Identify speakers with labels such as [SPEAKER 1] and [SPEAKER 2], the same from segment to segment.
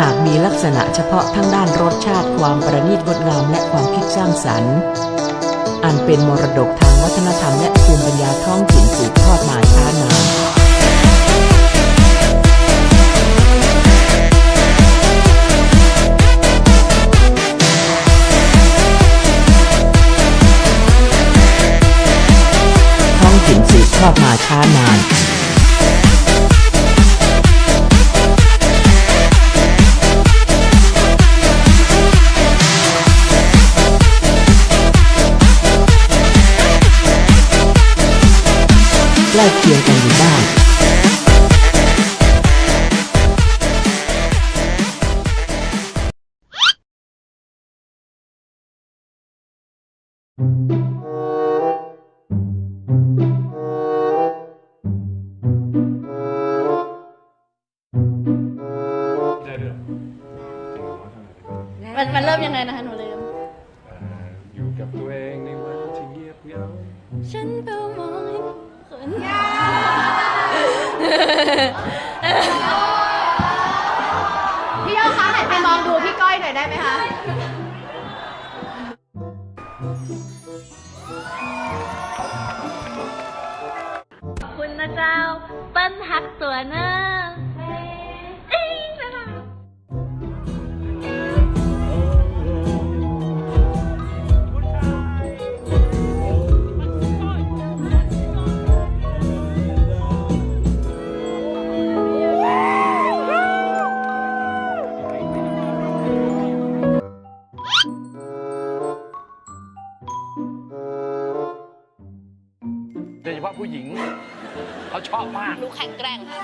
[SPEAKER 1] หากมีลักษณะเฉพาะทั้งด้านรสชาติความประณีตงดงามและความคิดสร้างสรรค์ อันเป็นมรดกทางวัฒนธรรมและภูมิปัญญาท้องถิ่นสืบทอดมาช้านาน
[SPEAKER 2] ได้ด้วย
[SPEAKER 3] มันมันเริ่มยังไงนะคะหนูลืม
[SPEAKER 2] อยู่กับตัวเองในวันที่เงียบเหงา
[SPEAKER 3] ฉันเฝ้ามองให้คน
[SPEAKER 4] พี่ยอดคะหันไปมองดูพี่ก้อยหน่อยได้ไหมคะ
[SPEAKER 3] นะเจ้า เปิ้นหักตัวเนอะ
[SPEAKER 2] ชอบมาก
[SPEAKER 4] ดูแข็งแกร่งค่ะ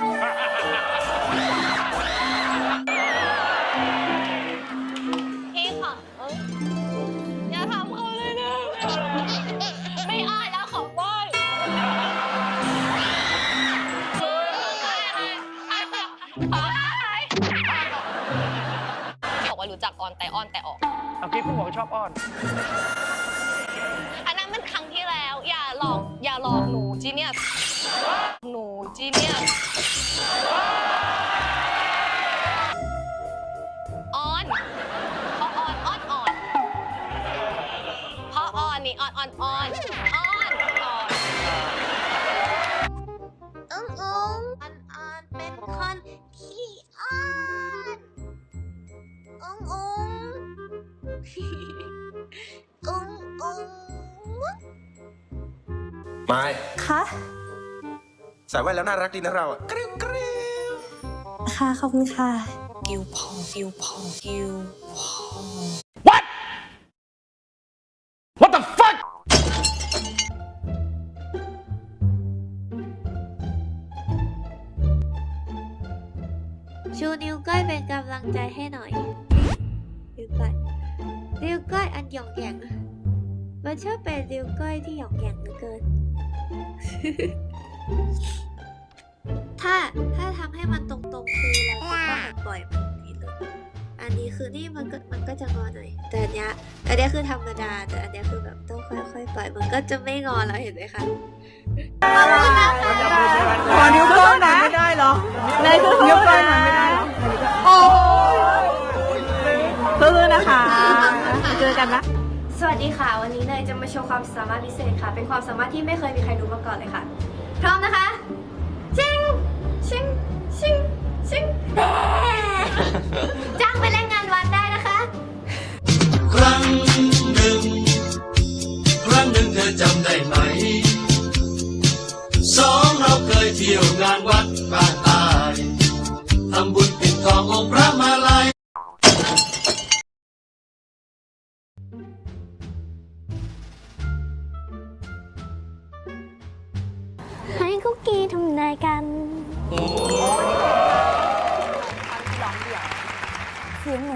[SPEAKER 4] พี่ขอเอ้ยอย่าทำเขาเลยนะ ไม่อ้ายแล้วของก้อยบอกว่ารู้จักออนแต่ออนแต่ออก
[SPEAKER 2] เอากี้เพิ่งบอกว่าชอบอ้อน
[SPEAKER 4] อันนั้นมันครั้งที่แล้ว อย่าหลอก อย่าหลอกหนูจีเนียส หนูจีเนียสออนเพราะออนออนออนเพราะออนนี่ออนออนออนออนออนอึ้งอึ้งออนออนเป็นคนขี้อ้อนอึ้งอึ้งอึ้งอึ้ง
[SPEAKER 5] ไม้
[SPEAKER 6] คะ
[SPEAKER 5] ใส่แว่นแล้วน่ารักดีนะเราอะกริ๊วกริ๊ว
[SPEAKER 6] ค่ะขอบคุณค่ะ
[SPEAKER 2] What the fuck
[SPEAKER 7] ชูนิ้วก้อยเป็นกำลังใจให้หน่อยนิ้วก้อยนิ้วก้อยอันหยองแยงมันชอบเป็นนิ้วก้อยที่หยองแยงเหลือเกิน ถ้าถ้าทำให้มันตรงๆคือเราก็หันปล่อยมันอย่างนี้เลยอันนี้คือนี่มันก็มันก็จะงอหน่อย แต่อันเนี้ยอันเนี้ยคือธรรมดา แต่อันเนี้ยคือแบบต้องค่อยๆปล่อยมันก็จะไม่งอแล้วเห็นไหมคะ
[SPEAKER 6] ขอนิ้วโป้งนะไม่ได้หรอในคือนิ้วโป้งนะไม่ได้หรอโอ้ซื้อนะคะเจอกันนะ
[SPEAKER 7] สวัสดีค่ะ วันนี้เนยจะมาโชว์ความสามารถพิเศษค่ะ เป็นความสามารถที่ไม่เคยมีใครรู้มาก่อนเลยค่ะพ ร้อมนะคะ ชิง ชิง ชิง ชิงแด่จ้างไปเล่นงานวัดได้นะคะ
[SPEAKER 8] ครั้งหนึ่ง ครั้งหนึ่งเธอจำได้ไหม สองเราเคยเที่ยวงานวัดบ้านตายทำบุญปิดทององค์พระ
[SPEAKER 7] นู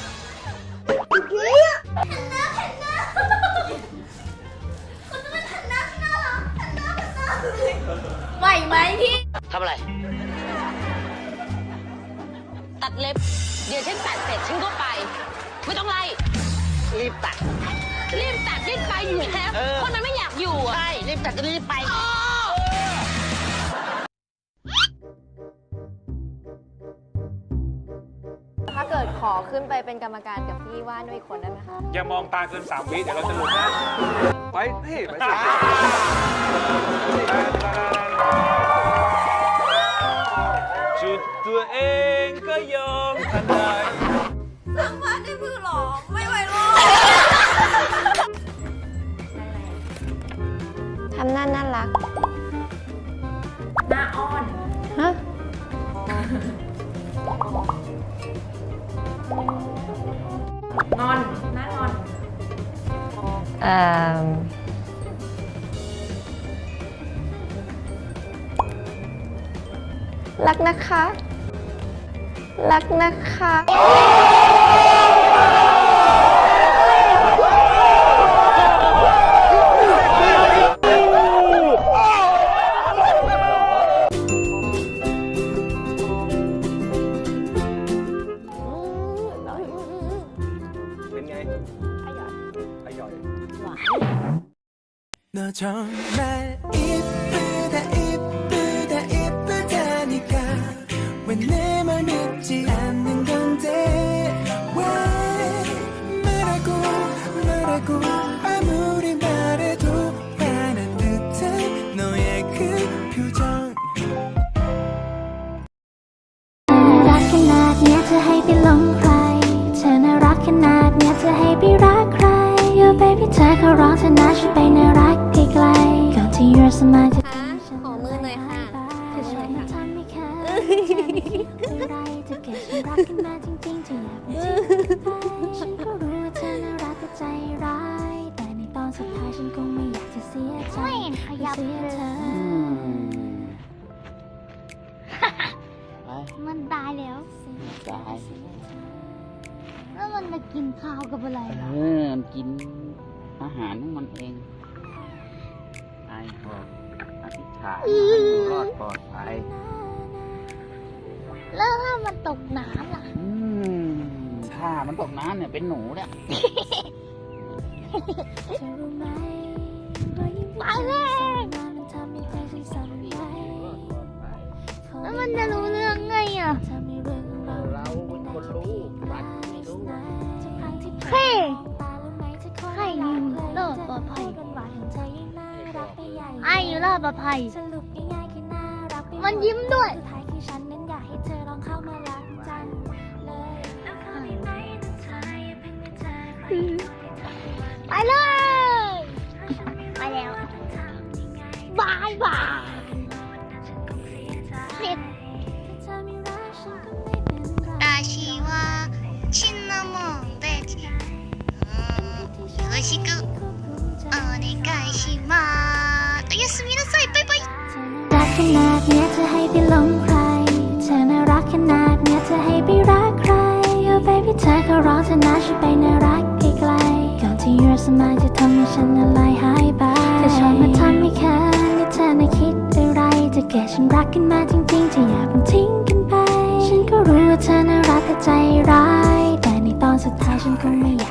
[SPEAKER 9] อะไร
[SPEAKER 4] ตัดเล็บ เดี๋ยวฉันตัดเสร็จฉันก็ไป ไม่ต้องไล่
[SPEAKER 9] รีบตัด
[SPEAKER 4] รีบตัดรีบไปอยู่แล้ว
[SPEAKER 9] เออ
[SPEAKER 4] คนมันไม่อยากอยู่อะ
[SPEAKER 9] ใช่รีบตัดก็รีบไป
[SPEAKER 6] ถ้า ขอขึ้นไปเป็นกรรมการกับพี่ว่านด้วยอีกคนได้ไหมคะ
[SPEAKER 2] อย่ามองตาเกินสามวิเดี๋ยวเราจะหลุดนะไปนี่ไปสิจุดตัวเองก็ยอมทันได้ว
[SPEAKER 6] ทำหน้าน่ารัก
[SPEAKER 3] หน้าอ้อน
[SPEAKER 6] ฮะ
[SPEAKER 3] งอนหน้างอน
[SPEAKER 6] เอ่อรักนะคะ รักนะคะ
[SPEAKER 5] 너 정말 이쁘다 이쁘다 이쁘다니까. 왜 내 말 믿지 않는 건데? 왜 말하고 말하고.
[SPEAKER 10] ก่อนที่ your smile จะทำให้ฉัน
[SPEAKER 6] ขอมือหน่อยค่ะ
[SPEAKER 10] เธอช่วยทำให้แค่อะไรจะเก็บฉันรักกันมาจริงๆจะอยากเป็นจริงไปฉันก็รู้ว่าเธอน่ารักแต่ใจร้าย แต่ในตอนสุดท้ายฉันคงไม่อยากจะเสียใจไม่เสียเธอ
[SPEAKER 11] มันตายแล้ว
[SPEAKER 9] ตาย
[SPEAKER 11] แล้วมันมากินข้าวกับอะไร
[SPEAKER 9] เอ
[SPEAKER 11] ล่ะ
[SPEAKER 9] อมันกินอาหารของมันเองไอ้ บอกอธิษฐานให้อยู่รอดปลอดภัย
[SPEAKER 11] แล้วถ้ามันตกน้ำล่ะ
[SPEAKER 9] อืมถ้ามันตกน้ำเนี่ยเป็นหนูเนี่ย
[SPEAKER 10] เธอรู้ไหมรอยยิ้ม
[SPEAKER 11] ตายเลย
[SPEAKER 10] มันทำให้ใจฉันสั่นไหว
[SPEAKER 11] แล้วมันจะรู้เรื่องไงอะ
[SPEAKER 10] ทำให้เรื่องของเรา
[SPEAKER 9] เราเป็นคนรู้บัตรไม่รู้
[SPEAKER 10] ทุกครั้งที่
[SPEAKER 11] เฮ้
[SPEAKER 10] ตารู้ไหมเธอคอย
[SPEAKER 11] ให้อยู่รอดปลอดภัย
[SPEAKER 10] ไปใหญ่
[SPEAKER 11] ไอ้อยู่รอดปลอดภัย
[SPEAKER 10] สรุปง่ายๆคือน่ารักไปห
[SPEAKER 11] มันยิ้มด้วย
[SPEAKER 10] สุดท้ายคือฉันนั้นอยากให้เธอลองเข้ามารักจังเลยแล้วคราวนี้ไหมถ้าเธออย่าเพิ่งไปเจอใคร
[SPEAKER 11] ไปเลย ไปแล้วบายบายเสร็จ
[SPEAKER 10] เธอไม่รักฉันก็ไม่เป็นไร
[SPEAKER 11] 私はシナモンベジよろしく
[SPEAKER 10] ไปหลงใคร เธอน่ารักขนาดเนี้ยจะให้ไปรักใคร Oh baby เธอขอร้องเธอนะช่วยไปน่ารักไกลๆก่อนที่ your smile จะทำให้ฉันละลายหายไปเธอชอบมาทำให้แค่นี่เธอน่ะคิดอะไรจะเก็บฉันรักกันมาจริงๆจะอย่าเพิ่งทิ้งกันไป ฉันก็รู้ว่าเธอน่ารักแต่ใจร้าย แต่ในตอนสุดท้ายฉันคงไม่อยาก